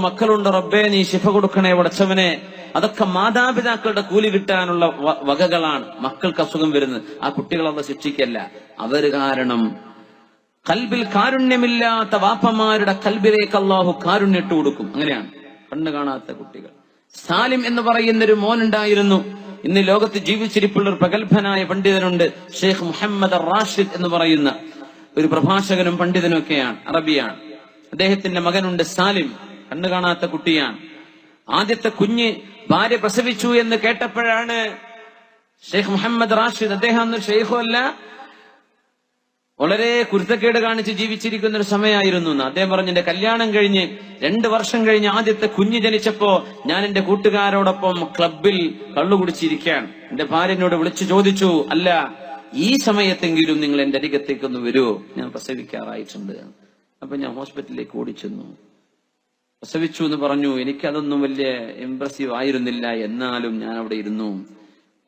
മക്കളുണ്ട് റബ്ബേ നീ ശിഫ കൊടുക്കണേ ഉടച്ചവനെ. അതൊക്കെ മാതാപിതാക്കളുടെ കൂലി കിട്ടാനുള്ള വകകളാണ് മക്കൾക്ക് അസുഖം വരുന്നത്. ആ കുട്ടികളെ ശിക്ഷിക്കല്ല. അവർ കാരണം കൽബിൽ കാരുണ്യമില്ലാത്ത വാപ്പമാരുടെ കൽബിലേക്ക് അള്ളാഹു കാരുണ്യട്ട് കൊടുക്കും. അങ്ങനെയാണ്. കണ്ണു കാണാത്ത കുട്ടികൾ. സാലിം എന്ന് പറയുന്ന ഒരു മോനുണ്ടായിരുന്നു. ഇന്ന് ലോകത്ത് ജീവിച്ചിരിപ്പുള്ള ഒരു പ്രഗത്ഭനായ പണ്ഡിതനുണ്ട്. ഷെയ്ഖ് മുഹമ്മദ് റാഷിദ് എന്ന് പറയുന്ന ഒരു പ്രഭാഷകനും പണ്ഡിതനും ഒക്കെയാണ് അറബിയാണ്. അദ്ദേഹത്തിന്റെ മകനുണ്ട് സാലിം. കണ്ണു കാണാത്ത കുട്ടിയാണ്. ആദ്യത്തെ കുഞ്ഞ് ഭാര്യ പ്രസവിച്ചു എന്ന് കേട്ടപ്പോഴാണ് ഷെയ്ഖ് മുഹമ്മദ് റാഷിദ് അദ്ദേഹം അന്ന് ഷെയ്ഖും അല്ല വളരെ കുരുത്തക്കേട് കാണിച്ച് ജീവിച്ചിരിക്കുന്ന ഒരു സമയമായിരുന്നു എന്ന്. അദ്ദേഹം പറഞ്ഞു എന്റെ കല്യാണം കഴിഞ്ഞ് രണ്ട് വർഷം കഴിഞ്ഞ് ആദ്യത്തെ കുഞ്ഞ് ജനിച്ചപ്പോ ഞാൻ എന്റെ കൂട്ടുകാരോടൊപ്പം ക്ലബിൽ കള്ളു കുടിച്ചിരിക്കുകയാണ്. എന്റെ ഭാര്യനോട് വിളിച്ചു ചോദിച്ചു അല്ല ഈ സമയത്തെങ്കിലും നിങ്ങൾ എന്റെ അരികത്തേക്കൊന്ന് വരുമോ ഞാൻ പ്രസവിക്കാറായിട്ടുണ്ട്. അപ്പൊ ഞാൻ ഹോസ്പിറ്റലിലേക്ക് ഓടിച്ചെന്നു. പ്രസവിച്ചു എന്ന് പറഞ്ഞു. എനിക്കതൊന്നും വലിയ ഇംപ്രസീവ് ആയിരുന്നില്ല. എന്നാലും ഞാൻ അവിടെ ഇരുന്നു.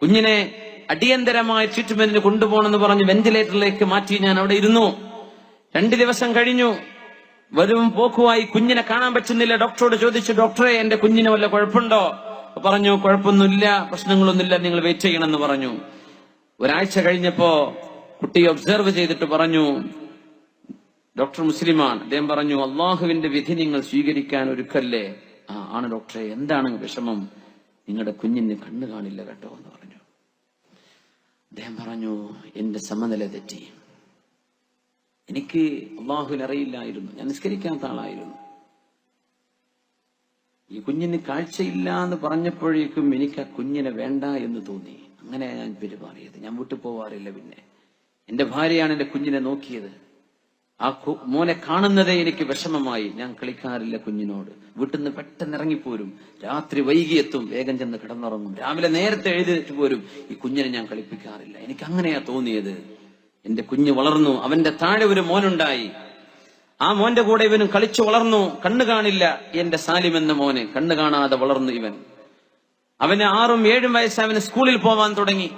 കുഞ്ഞിനെ അടിയന്തരമായ ട്രീറ്റ്മെന്റിന് കൊണ്ടുപോകണമെന്ന് പറഞ്ഞ് വെന്റിലേറ്ററിലേക്ക് മാറ്റി ഞാൻ അവിടെ ഇരുന്നു. രണ്ടു ദിവസം കഴിഞ്ഞു. വരും പോക്കുമായി കുഞ്ഞിനെ കാണാൻ പറ്റുന്നില്ല. ഡോക്ടറോട് ചോദിച്ചു ഡോക്ടറെ എന്റെ കുഞ്ഞിന് വല്ല കുഴപ്പമുണ്ടോ? പറഞ്ഞു കുഴപ്പമൊന്നുമില്ല. പ്രശ്നങ്ങളൊന്നുമില്ല. നിങ്ങൾ വെയിറ്റ് ചെയ്യണമെന്ന് പറഞ്ഞു. ഒരാഴ്ച കഴിഞ്ഞപ്പോ കുട്ടി ഒബ്സർവ് ചെയ്തിട്ട് പറഞ്ഞു ഡോക്ടർ മുസ്ലിമാണ്. അദ്ദേഹം പറഞ്ഞു അള്ളാഹുവിന്റെ വിധി നിങ്ങൾ സ്വീകരിക്കാൻ ഒരുക്കല്ലേ? ആ ആണ് ഡോക്ടറെ എന്താണ് വിഷമം? നിങ്ങളുടെ കുഞ്ഞിന് കണ്ണു കാണില്ല കേട്ടോ എന്ന് പറഞ്ഞു. അദ്ദേഹം പറഞ്ഞു എന്റെ സമനില തെറ്റി. എനിക്ക് അള്ളാഹുവിന് അറിയില്ലായിരുന്നു. ഞാൻ നിസ്കരിക്കാത്ത ആളായിരുന്നു. ഈ കുഞ്ഞിന് കാഴ്ചയില്ല എന്ന് പറഞ്ഞപ്പോഴേക്കും എനിക്ക് ആ കുഞ്ഞിനെ വേണ്ട എന്ന് തോന്നി. അങ്ങനെ ഞാൻ പെരുമാറിയത്. ഞാൻ വിട്ടു പോവാറില്ല പിന്നെ. എന്റെ ഭാര്യയാണ് എന്റെ കുഞ്ഞിനെ നോക്കിയത്. ആ മോനെ കാണുന്നതേ എനിക്ക് വിഷമമായി. ഞാൻ കളിക്കാറില്ല കുഞ്ഞിനോട്. വീട്ടിൽ നിന്ന് പെട്ടെന്ന് ഇറങ്ങിപ്പോരും. രാത്രി വൈകിയെത്തും. വേഗം ചെന്ന് കിടന്നുറങ്ങും. രാവിലെ നേരത്തെ എഴുതിട്ട് പോരും. ഈ കുഞ്ഞിനെ ഞാൻ കളിപ്പിക്കാറില്ല. എനിക്ക് അങ്ങനെയാ തോന്നിയത്. എന്റെ കുഞ്ഞ് വളർന്നു. അവന്റെ താഴെ ഒരു മോനുണ്ടായി. ആ മോന്റെ കൂടെ ഇവനും കളിച്ചു വളർന്നു. കണ്ണു കാണില്ല. എന്റെ സാലിം എന്ന മോനെ കണ്ണു കാണാതെ വളർന്നു ഇവൻ. അവന് ആറും ഏഴും വയസ്സ്. അവന് സ്കൂളിൽ പോവാൻ തുടങ്ങി.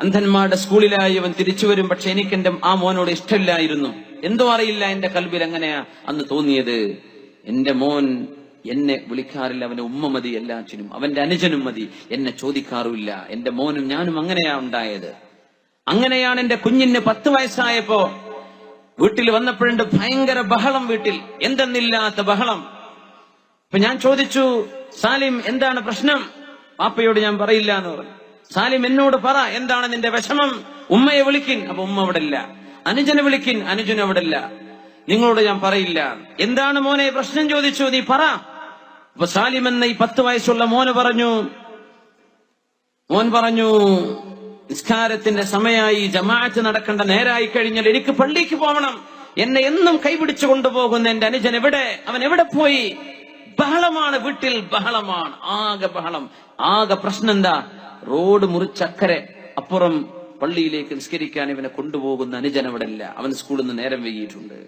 അന്ധന്മാരുടെ സ്കൂളിലായി അവൻ തിരിച്ചു വരും പക്ഷെ എനിക്ക് എന്റെ ആ മോനോട് ഇഷ്ടമില്ലായിരുന്നു. എന്തോ അറിയില്ല എന്റെ കൽബിൽ എങ്ങനെയാ അന്ന് തോന്നിയത്. എന്റെ മോൻ എന്നെ വിളിക്കാറില്ല അവന്റെ ഉമ്മ മതി എല്ലാറ്റിനും അവന്റെ അനുജനും മതി എന്നെ ചോദിക്കാറുമില്ല. എന്റെ മോനും ഞാനും അങ്ങനെയാ ഉണ്ടായത്. അങ്ങനെയാണ് എന്റെ കുഞ്ഞിന് പത്ത് വയസ്സായപ്പോ വീട്ടിൽ വന്നപ്പോഴുണ്ട് ഭയങ്കര ബഹളം വീട്ടിൽ. എന്തെന്നില്ലാത്ത ബഹളം. അപ്പൊ ഞാൻ ചോദിച്ചു സാലിം എന്താണ് പ്രശ്നം? പാപ്പയോട് ഞാൻ പറയില്ല എന്ന് പറഞ്ഞു. സാലിം എന്നോട് പറ എന്താണ് നിന്റെ വിഷമം? ഉമ്മയെ വിളിക്കിൻ. അപ്പൊ ഉമ്മ അവിടെ ഇല്ല. അനുജനെ വിളിക്കിൻ. അനുജൻ അവിടെ ഇല്ല. നിങ്ങളോട് ഞാൻ പറയില്ല. എന്താണ് മോനെ പ്രശ്നം ചോദിച്ചു? നീ പറ. അപ്പൊ സാലിം എന്ന ഈ പത്ത് വയസ്സുള്ള മോന് പറഞ്ഞു. മോൻ പറഞ്ഞു നിസ്കാരത്തിന്റെ സമയമായി ജമാഅത്ത് നടക്കേണ്ട നേരായി കഴിഞ്ഞാൽ എനിക്ക് പള്ളിക്ക് പോകണം എന്നെ എന്നും കൈപിടിച്ചു കൊണ്ടുപോകുന്ന എന്റെ അനുജൻ എവിടെ? അവൻ എവിടെ പോയി? ബഹളമാണ്. വീട്ടിൽ ബഹളമാണ്. ആകെ ബഹളം. ആകെ പ്രശ്നം എന്താ? റോഡ് മുറിച്ചക്കരെ അപ്പുറം പള്ളിയിലേക്ക് നിസ്കരിക്കാൻ ഇവനെ കൊണ്ടുപോകുന്ന അനുജൻ അവിടെ ഇല്ല. അവൻ സ്കൂളിൽ നിന്ന് നേരം വൈകിയിട്ടുണ്ട്.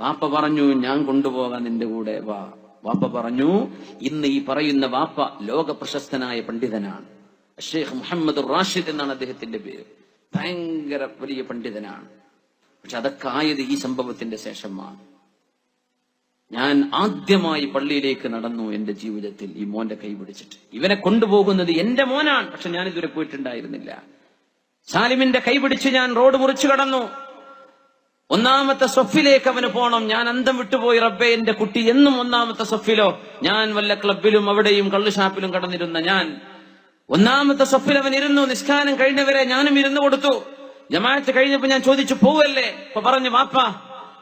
വാപ്പ പറഞ്ഞു ഞാൻ കൊണ്ടുപോകാൻ നിന്റെ കൂടെ വാ. വാപ്പ പറഞ്ഞു ഇന്ന് ഈ പറയുന്ന വാപ്പ ലോക പ്രശസ്തനായ പണ്ഡിതനാണ്. ഷെയ്ഖ് മുഹമ്മദ് റാഷിദ് എന്നാണ് അദ്ദേഹത്തിന്റെ പേര്. ഭയങ്കര വലിയ പണ്ഡിതനാണ്. പക്ഷെ അതൊക്കെ ആയത് ഈ സംഭവത്തിന്റെ ശേഷമാണ്. ഞാൻ ആദ്യമായി പള്ളിയിലേക്ക് നടന്നു എന്റെ ജീവിതത്തിൽ ഈ മോന്റെ കൈ പിടിച്ചിട്ട്. ഇവനെ കൊണ്ടുപോകുന്നത് എന്റെ മോനാണ് പക്ഷെ ഞാൻ ഇതുവരെ പോയിട്ടുണ്ടായിരുന്നില്ല. സാലിമിന്റെ കൈ പിടിച്ച് ഞാൻ റോഡ് മുറിച്ചു കടന്നു. ഒന്നാമത്തെ സൊഫിലേക്ക് അവന് പോണം. ഞാൻ അന്തം വിട്ടുപോയി റബ്ബെ എന്റെ കുട്ടി എന്നും ഒന്നാമത്തെ സൊഫിലോ ഞാൻ വല്ല ക്ലബിലും അവിടെയും കള്ളുഷാപ്പിലും കടന്നിരുന്ന ഞാൻ. ഒന്നാമത്തെ സൊഫിൽ അവൻ ഇരുന്നു. നിസ്കാരം കഴിഞ്ഞവരെ ഞാനും ഇരുന്നു കൊടുത്തു. ജമാഅത്ത് കഴിഞ്ഞപ്പോ ഞാൻ ചോദിച്ചു പോവല്ലേ? അപ്പൊ പറഞ്ഞു വാപ്പ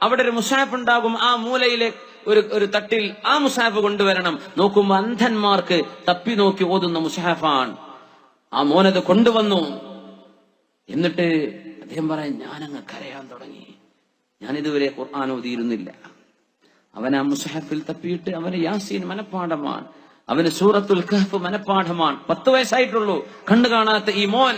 അവിടെ ഒരു മുസാഫ് ഉണ്ടാകും ആ മൂലയിലെ ഒരു ഒരു തട്ടിൽ ആ മുസാഫ് കൊണ്ടുവരണം. നോക്കുമ്പോ അന്ധന്മാർക്ക് തപ്പി നോക്കി ഓതുന്ന മുസാഫാണ്. ആ മോനത് കൊണ്ടുവന്നു. എന്നിട്ട് അദ്ദേഹം പറയാൻ ഞാനങ്ങ് കരയാൻ തുടങ്ങി. ഞാൻ ഇതുവരെ ഖുർആൻ ഓതിയിരുന്നില്ല. അവൻ ആ മുസഹഫിൽ തപ്പിയിട്ട് അവന് യാസീൻ മനപ്പാഠമാണ്. അവന് സൂറത്തുൽ കഹഫ് മനപ്പാഠമാണ്. പത്ത് വയസ്സായിട്ടുള്ളൂ. കണ്ടു കാണാത്ത ഈ മോൻ.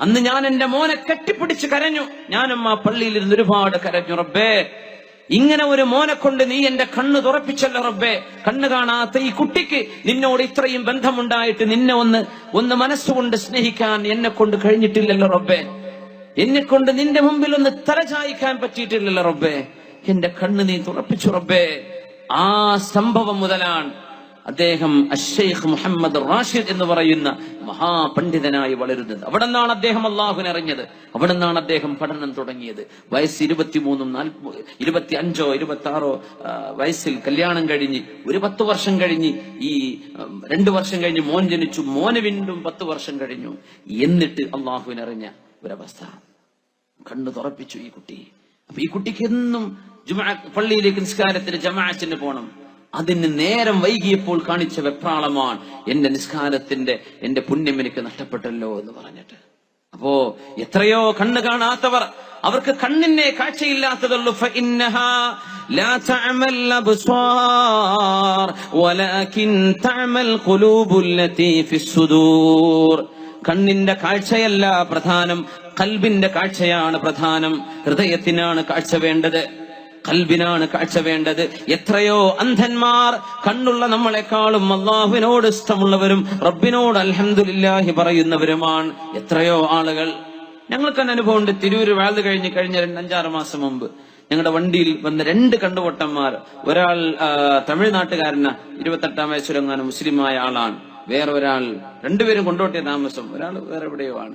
അന്ന് ഞാൻ എന്റെ മോനെ കെട്ടിപ്പിടിച്ച് കരഞ്ഞു. ഞാനും ആ പള്ളിയിൽ ഇരുന്ന് ഒരുപാട് കരഞ്ഞു. റബ്ബേ ഇങ്ങനെ ഒരു മോനെ കൊണ്ട് നീ എന്റെ കണ്ണ് തുറപ്പിച്ചല്ലോ റബ്ബേ. കണ്ണ് കാണാത്ത ഈ കുട്ടിക്ക് നിന്നോട് ഇത്രയും ബന്ധമുണ്ടായിട്ട് നിന്നെ ഒന്ന് ഒന്ന് മനസ്സുകൊണ്ട് സ്നേഹിക്കാൻ എന്നെ കൊണ്ട് കഴിഞ്ഞിട്ടില്ലല്ലോ റബ്ബേ. എന്നെ കൊണ്ട് നിന്റെ മുമ്പിൽ ഒന്ന് തലചായിക്കാൻ പറ്റിയിട്ടില്ലല്ലോ റബ്ബേ. എന്റെ കണ്ണ് നീ തുറപ്പിച്ചു റബ്ബേ. ആ സംഭവം മുതലാണ് അദ്ദേഹം അഷെയ്ഖ് മുഹമ്മദ് റാഷിദ് എന്ന് പറയുന്ന മഹാപണ്ഡിതനായി വളരുന്നത്. അവിടെ നിന്നാണ് അദ്ദേഹം അള്ളാഹുനറിഞ്ഞത് അവിടെ നിന്നാണ് അദ്ദേഹം പഠനം തുടങ്ങിയത്. വയസ്സ് ഇരുപത്തിമൂന്നും ഇരുപത്തി അഞ്ചോ ഇരുപത്തി ആറോ വയസ്സിൽ കല്യാണം കഴിഞ്ഞ് ഒരു പത്ത് വർഷം കഴിഞ്ഞ് ഈ രണ്ടു വർഷം കഴിഞ്ഞ് മോൻ ജനിച്ചു. മോന് വീണ്ടും പത്ത് വർഷം കഴിഞ്ഞു. എന്നിട്ട് അള്ളാഹുവിനറിഞ്ഞ ഒരവസ്ഥ. കണ്ണു തുറപ്പിച്ചു ഈ കുട്ടി. അപ്പൊ ഈ കുട്ടിക്ക് എന്നും ജുമാ പള്ളിയിലേക്ക് നിസ്കാരത്തിന് ജമാഅത്തിന് പോണം. അതിന് നേരം വൈകിയപ്പോൾ കാണിച്ച വെപ്രാളമാണ് എന്റെ നിസ്കാരത്തിന്റെ എന്റെ പുണ്യം എനിക്ക് നഷ്ടപ്പെട്ടല്ലോ എന്ന് പറഞ്ഞിട്ട്. അപ്പോ എത്രയോ കണ്ണ് കാണാത്തവർ അവർക്ക് കണ്ണിന്റെ കാഴ്ചയില്ലാത്തതുള്ളൂ. കണ്ണിന്റെ കാഴ്ചയല്ല പ്രധാനം കൽബിന്റെ കാഴ്ചയാണ് പ്രധാനം ഹൃദയത്തിനാണ് കാഴ്ച വേണ്ടത്. കൽബിനാണ് കാഴ്ച വേണ്ടത്. എത്രയോ അന്ധന്മാർ കണ്ണുള്ള നമ്മളെക്കാളും അള്ളാഹുവിനോട് ഇഷ്ടമുള്ളവരും റബ്ബിനോട് അൽഹംദുലില്ലാഹി പറയുന്നവരുമാണ്. എത്രയോ ആളുകൾ. ഞങ്ങൾക്ക് തന്നെ അനുഭവമുണ്ട്. തിരൂര് വാഴ്ന്നു കഴിഞ്ഞ് കഴിഞ്ഞ രണ്ടഞ്ചാറ് മാസം മുമ്പ് ഞങ്ങളുടെ വണ്ടിയിൽ വന്ന രണ്ട് കണ്ടുപൊട്ടന്മാർ ഒരാൾ തമിഴ്നാട്ടുകാരന ഇരുപത്തെട്ടാം വയസ്സിലെങ്ങാനും മുസ്ലിമായ ആളാണ്. വേറെ ഒരാൾ രണ്ടുപേരും കൊണ്ടോട്ടിയ താമസം. ഒരാൾ വേറെ എവിടെയോ ആണ്.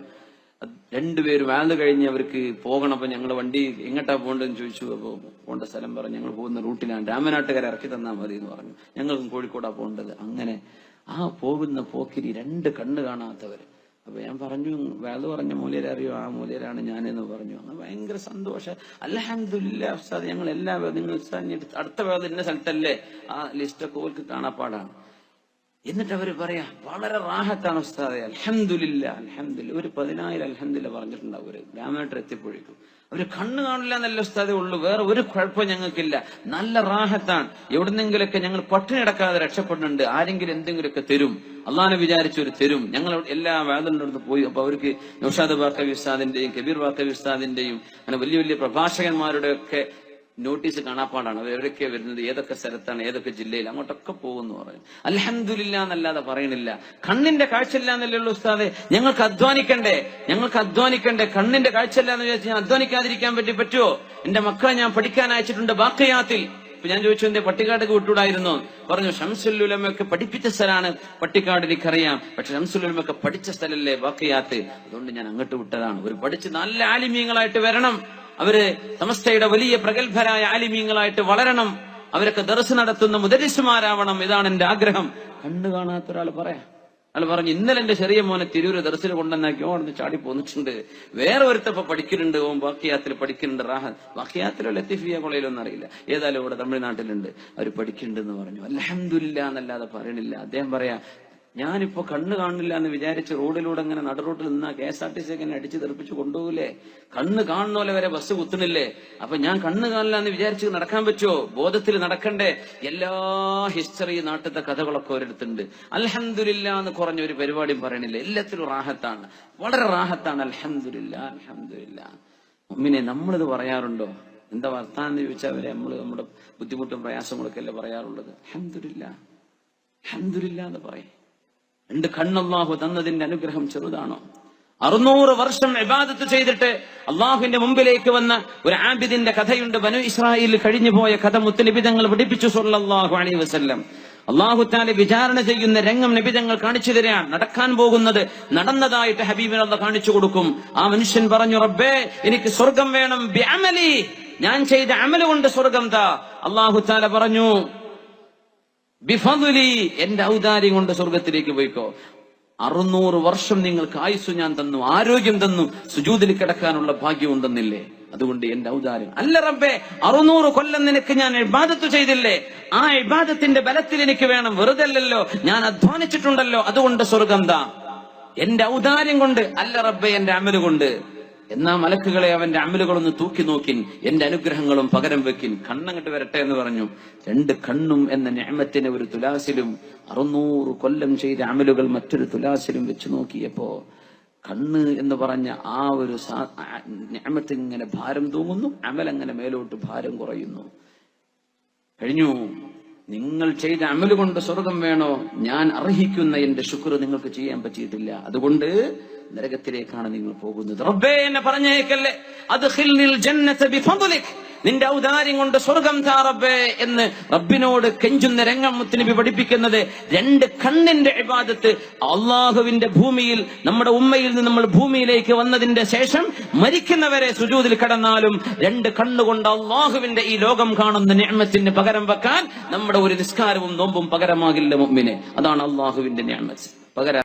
രണ്ടുപേരും വാഴ്ന്നു കഴിഞ്ഞ് അവർക്ക് പോകണം അപ്പൊ ഞങ്ങൾ വണ്ടി എങ്ങോട്ടാ പോകേണ്ടതെന്ന് ചോദിച്ചു. അപ്പൊ പോകേണ്ട സ്ഥലം പറഞ്ഞു. ഞങ്ങൾ പോകുന്ന റൂട്ടിലാണ്. രാമനാട്ടുകാരെ ഇറക്കി തന്നാൽ മതി എന്ന് പറഞ്ഞു. ഞങ്ങൾക്കും കോഴിക്കോടാ പോകേണ്ടത്. അങ്ങനെ ആ പോകുന്ന പോക്കിരി രണ്ട് കണ്ണ് കാണാത്തവര്. അപ്പൊ ഞാൻ പറഞ്ഞു വേൾ പറഞ്ഞ മൂല്യരെ അറിയോ? ആ ഞാൻ ഞാനെന്ന് പറഞ്ഞു. അങ്ങനെ ഭയങ്കര സന്തോഷം. അലഹമില്ല ഉസ്താദ് ഞങ്ങൾ എല്ലാ നിങ്ങൾ അടുത്ത വേദം ഇന്ന സ്ഥലത്തല്ലേ? ആ ലിസ്റ്റൊക്കെ ഓർക്ക് കാണാപ്പാടാണ്. എന്നിട്ട് അവർ പറയാ വളരെ റാഹത്താണ് ഉസ്താദെ. അൽഹംദുലില്ല അലഹമില്ല ഒരു പതിനായിരം അലഹമില്ല പറഞ്ഞിട്ടുണ്ടാവും ഒരു ഗ്രാമമായിട്ട് എത്തിപ്പോഴേക്കും അവർ കണ്ണ് കാണില്ല എന്നല്ല ഉസ്താദേ ഉള്ളൂ. വേറെ ഒരു കുഴപ്പം ഞങ്ങൾക്കില്ല. നല്ല റാഹത്താണ്. എവിടുന്നെങ്കിലൊക്കെ ഞങ്ങൾ പട്ടിണി അടക്കാതെ രക്ഷപ്പെടുന്നുണ്ട്. ആരെങ്കിലും എന്തെങ്കിലുമൊക്കെ തരും. അള്ളാഹെ വിചാരിച്ച ഒരു തരും. ഞങ്ങൾ എല്ലാ വേദന്റെ അടുത്ത് പോയി. അപ്പൊ അവർക്ക് നൌഷാദ് ബാക്കവി ഉസ്താദിന്റെയും കബീർ ബാക്കവി ഉസ്താദിന്റെയും അങ്ങനെ വലിയ വലിയ പ്രഭാഷകന്മാരുടെ ഒക്കെ നോട്ടീസ് കാണാപ്പാടാണ്. എവരൊക്കെ വരുന്നത്? ഏതൊക്കെ സ്ഥലത്താണ്? ഏതൊക്കെ ജില്ലയിൽ? അങ്ങോട്ടൊക്കെ പോകുന്നു പറയും അലഹമില്ല എന്നല്ലാതെ പറയണില്ല കണ്ണിന്റെ കാഴ്ചയില്ല എന്നല്ലേ ഉസ്താദെ? ഞങ്ങൾക്ക് അധ്വാനിക്കണ്ടേ? ഞങ്ങൾക്ക് അധ്വാനിക്കണ്ടേ? കണ്ണിന്റെ കാഴ്ചയില്ല എന്ന് വിചാരിച്ച് ഞാൻ അധ്വാനിക്കാതിരിക്കാൻ പറ്റി പറ്റുമോ എന്റെ മക്കളെ ഞാൻ പഠിക്കാൻ അയച്ചിട്ടുണ്ട് ബാക്കയാത്തിൽ. ഞാൻ ചോദിച്ചു എന്റെ പട്ടിക്കാടേക്ക് വിട്ടൂടായിരുന്നു പറഞ്ഞു ഷംസുല്ലുലമൊക്കെ പഠിപ്പിച്ച സ്ഥലമാണ് പട്ടിക്കാട് എനിക്കറിയാം. പക്ഷെ ഷംസുല്ലുലമൊക്കെ പഠിച്ച സ്ഥലല്ലേ ബാക്കയാത്ത്? അതുകൊണ്ട് ഞാൻ അങ്ങോട്ട് വിട്ടതാണ്. ഒരു പഠിച്ച് നല്ല ആലിമീങ്ങളായിട്ട് വരണം. അവർ സമസ്തയുടെ വലിയ പ്രഗത്ഭരായ ആലിമീങ്ങളായിട്ട് വളരണം. അവരൊക്കെ ദർശനം നടത്തുന്ന മുദരിസുമാരാവണം. ഇതാണ് എന്റെ ആഗ്രഹം. കണ്ണു കാണാത്ത ഒരാൾ പറയാം. അയാൾ പറഞ്ഞു ഇന്നലെ എന്റെ ചെറിയ മോനെ തിരൂര് ദർശനം കൊണ്ടുവന്നാക്കി ഓടുന്ന് ചാടി പോന്നിട്ടുണ്ട്. വേറെ ഒരുത്തപ്പ പഠിക്കുന്നുണ്ട്. ഓം ബാക്കിയാത്തിൽ പഠിക്കുന്നുണ്ട്. റാഹ ബാക്കിയാത്തിലോ ലത്തിഫിയ കോളേജിലൊന്നും അറിയില്ല. ഏതായാലും ഇവിടെ തമിഴ്നാട്ടിലുണ്ട്. അവർ പഠിക്കുന്നുണ്ട് എന്ന് പറഞ്ഞു. അലഹമില്ല എന്നല്ലാതെ പറയണില്ല. അദ്ദേഹം പറയാ ഞാനിപ്പോ കണ്ണ് കാണില്ല എന്ന് വിചാരിച്ച് റോഡിലൂടെ അങ്ങനെ നടുറോട്ടിൽ നിന്നാ K S R T C എന്നെ അടിച്ച് തെറിപ്പിച്ച് കൊണ്ടുപോകില്ലേ കണ്ണ് കാണുന്ന പോലെ വരെ ബസ് കുത്തണില്ലേ അപ്പൊ ഞാൻ കണ്ണ് കാണില്ല എന്ന് വിചാരിച്ച് നടക്കാൻ പറ്റുമോ ബോധത്തിൽ നടക്കണ്ടേ? എല്ലാ ഹിസ്റ്ററി നാട്ടിലത്തെ കഥകളൊക്കെ ഒരിടത്തുണ്ട്. അലഹന്ദില്ല എന്ന് കുറഞ്ഞ ഒരു പരിപാടിയും പറയണില്ല. എല്ലാത്തിലും റാഹത്താണ്. വളരെ റാഹത്താണ്. അലഹന്ദില്ല അലഹന്ദില്ല ഉമ്മിനെ നമ്മളിത് പറയാറുണ്ടോ? എന്താ വർത്താനം ചോദിച്ചാൽ അവരെ നമ്മൾ നമ്മുടെ ബുദ്ധിമുട്ടും പ്രയാസങ്ങളൊക്കെ അല്ലേ പറയാറുള്ളത്? അലഹന്ദില്ല അലഹന്ദില്ല എന്ന് പറയും. രണ്ട് കണ്ണല്ലാഹു തന്നതിന്റെ അനുഗ്രഹം ചെറുതാണോ? അറുന്നൂറ് വർഷം ഇബാദത്ത് ചെയ്തിട്ട് അള്ളാഹുവിന്റെ മുമ്പിലേക്ക് വന്ന ഒരു ആബിദിന്റെ കഥയുണ്ട് ബനു ഇസ്രായേലിൽ കഴിഞ്ഞു പോയ കഥ മുത്തുനിബിതങ്ങൾ പഠിപ്പിച്ചു സല്ലല്ലാഹു അലൈഹി വസല്ലം. അള്ളാഹു താലെ വിചാരണ ചെയ്യുന്ന രംഗം നിബിതങ്ങൾ കാണിച്ചു തരാൻ നടക്കാൻ പോകുന്നത് നടന്നതായിട്ട് ഹബീബിനുള്ള കാണിച്ചു കൊടുക്കും. ആ മനുഷ്യൻ പറഞ്ഞു റബ്ബേ എനിക്ക് സ്വർഗം വേണം ഞാൻ ചെയ്ത അമലുകൊണ്ട് സ്വർഗം താ. അള്ളാഹു താല പറഞ്ഞു ബിഫദുലി എന്റെ ഔദാര്യം കൊണ്ട് സ്വർഗത്തിലേക്ക് പോയിക്കോ. അറുന്നൂറ് വർഷം നിങ്ങൾക്ക് ആയുസ് ഞാൻ തന്നു ആരോഗ്യം തന്നു സുജൂതിൽ കിടക്കാനുള്ള ഭാഗ്യം തന്നില്ലേ അതുകൊണ്ട് എന്റെ ഔദാര്യം. അല്ല റബ്ബേ അറുന്നൂറ് കൊല്ലം നിനക്ക് ഞാൻ ഇബാദത്ത് ചെയ്തില്ലേ? ആ ഇബാദത്തിന്റെ ബലത്തിൽ എനിക്ക് വേണം. വെറുതെ അല്ലല്ലോ ഞാൻ അധ്വാനിച്ചിട്ടുണ്ടല്ലോ അതുകൊണ്ട് സ്വർഗം താ. എന്റെ ഔദാര്യം കൊണ്ട് അല്ല റബ്ബെ എന്റെ അമൽ കൊണ്ട്. എന്നാ മലക്കുകളെ അവന്റെ അമലുകളൊന്ന് തൂക്കി നോക്കിൻ എന്റെ അനുഗ്രഹങ്ങളും പകരം വെക്കിൻ. കണ്ണങ്ങട്ട് വരട്ടെ എന്ന് പറഞ്ഞു. രണ്ട് കണ്ണും എന്ന ഞാമത്തിനെ ഒരു തുലാസിലും അറുന്നൂറ് കൊല്ലം ചെയ്ത അമലുകൾ മറ്റൊരു തുലാസിലും വെച്ചു നോക്കിയപ്പോ കണ്ണ് എന്ന് പറഞ്ഞ ആ ഒരു ഞാമത്തിങ്ങനെ ഭാരം തൂങ്ങുന്നു അമലങ്ങനെ മേലോട്ട് ഭാരം കുറയുന്നു. കഴിഞ്ഞു. നിങ്ങൾ ചെയ്ത അമലുകൊണ്ട് സ്വർഗം വേണോ? ഞാൻ അർഹിക്കുന്ന എന്റെ ശുക്ർ നിങ്ങൾക്ക് ചെയ്യാൻ പറ്റിയിട്ടില്ല. അതുകൊണ്ട് നരകത്തിലേക്കാണ് നിങ്ങൾ പോകുന്നത്. റബ്ബേ എന്നെ പറഞ്ഞേക്കല്ലേ അത് നിന്റെ ഔദാര്യം കൊണ്ട് സ്വർഗം താ റബ്ബേ എന്ന് റബ്ബിനോട് കെഞ്ചുന്ന രംഗം മുത്തുനബി പഠിപ്പിക്കുന്നത് രണ്ട് കണ്ണിന്റെ ഇബാദത്ത് അള്ളാഹുവിന്റെ ഭൂമിയിൽ നമ്മുടെ ഉമ്മയിൽ നിന്ന് നമ്മൾ ഭൂമിയിലേക്ക് വന്നതിന്റെ ശേഷം മരിക്കുന്നവരെ സുജൂതിൽ കടന്നാലും രണ്ട് കണ്ണുകൊണ്ട് അള്ളാഹുവിന്റെ ഈ ലോകം കാണുന്ന ഞാമത്തിന് പകരം വെക്കാൻ നമ്മുടെ ഒരു നിസ്കാരവും നോമ്പും പകരമാകില്ല മുമ്പിനെ അതാണ് അള്ളാഹുവിന്റെ ഞാമത്ത് പകരം